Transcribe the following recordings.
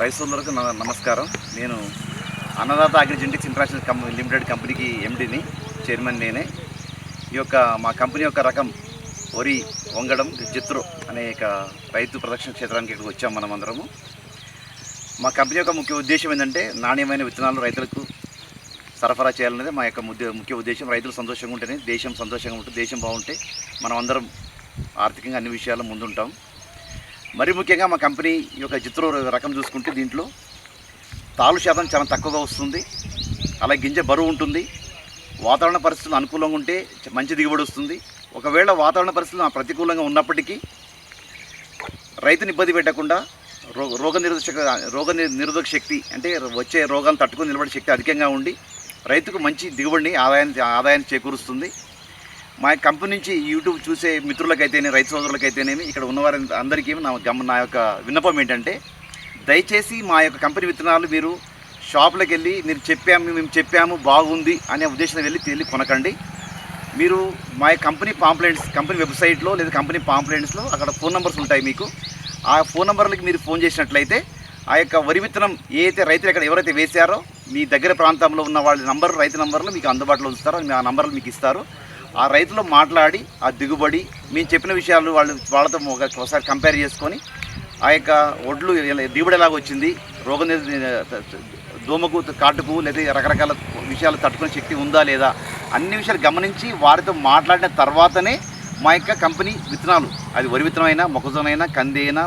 రైతులందరికీ నమస్కారం. నేను Annadata agrigenetics international company limited కంపెనీకి ఎండిని చైర్మన్ నేనే. ఈ యొక్క మా కంపెనీ యొక్క రకం వరి వంగడం జిత్రు అనే యొక్క రైతు ప్రదక్షిణ క్షేత్రానికి ఇక్కడికి వచ్చాం మనమందరము. మా కంపెనీ యొక్క ముఖ్య ఉద్దేశం ఏంటంటే నాణ్యమైన విత్తనాలు రైతులకు సరఫరా చేయాలనేది మా యొక్క ముఖ్య ఉద్దేశం. రైతులు సంతోషంగా ఉంటేనే దేశం సంతోషంగా ఉంటుంది దేశం బాగుంటే మనం అందరం ఆర్థికంగా అన్ని విషయాల్లో ముందుంటాం. మరి ముఖ్యంగా మా కంపెనీ ఈ యొక్క చిత్ర రకం చూసుకుంటే దీంట్లో తాలు శాతం చాలా తక్కువగా వస్తుంది. అలా గింజ బరువు ఉంటుంది. వాతావరణ పరిస్థితులు అనుకూలంగా ఉంటే మంచి దిగుబడి వస్తుంది. ఒకవేళ వాతావరణ పరిస్థితులు ప్రతికూలంగా ఉన్నప్పటికీ రైతుని ఇబ్బంది పెట్టకుండా రో రోగ నిరోధక రోగ నిరోధక శక్తి అంటే వచ్చే రోగాలను తట్టుకుని నిలబడే శక్తి అధికంగా ఉండి రైతుకు మంచి దిగుబడిని ఆదాయాన్ని ఆదాయాన్ని చేకూరుస్తుంది. మా కంపెనీ నుంచి యూట్యూబ్ చూసే మిత్రులకైతేనే రైతు సోదరులకైతేనేమి ఇక్కడ ఉన్నవారి అందరికీ నా గమ నా యొక్క విన్నపం ఏంటంటే దయచేసి మా యొక్క కంపెనీ విత్తనాలు మీరు షాపులకు వెళ్ళి మీరు చెప్పాము మేము చెప్పాము బాగుంది అనే ఉద్దేశం వెళ్ళి వెళ్ళి కొనకండి. మీరు మా కంపెనీ పాంప్లెంట్స్ కంపెనీ వెబ్సైట్లో లేదా కంపెనీ పాంప్లెంట్స్లో అక్కడ ఫోన్ నెంబర్స్ ఉంటాయి మీకు. ఆ ఫోన్ నెంబర్లకి మీరు ఫోన్ చేసినట్లయితే ఆ యొక్క వరి విత్తనం ఏ రైతులు అక్కడ ఎవరైతే వేశారో మీ దగ్గర ప్రాంతంలో ఉన్న వాళ్ళ నంబర్ రైతు నంబర్లు మీకు అందుబాటులో ఉంచుతారో మీ ఆ నంబర్లు మీకు ఇస్తారు. ఆ రైతులు మాట్లాడి ఆ దిగుబడి మేము చెప్పిన విషయాలు వాళ్ళు వాళ్ళతో ఒకసారి కంపేర్ చేసుకొని ఆ యొక్క ఒడ్లు దిగుబడి ఎలాగ వచ్చింది రోగ దోమకు కాటుకు లేదా రకరకాల విషయాలు తట్టుకునే శక్తి ఉందా లేదా అన్ని విషయాలు గమనించి వారితో మాట్లాడిన తర్వాతనే మా యొక్క కంపెనీ విత్తనాలు అది వరి విత్తనం అయినా మొక్కజొన్న అయినా కంది అయినా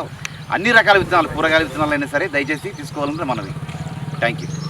అన్ని రకాల విత్తనాలు కూరగాయల విత్తనాలు అయినా సరే దయచేసి తీసుకోవాలని మనవి. Thank you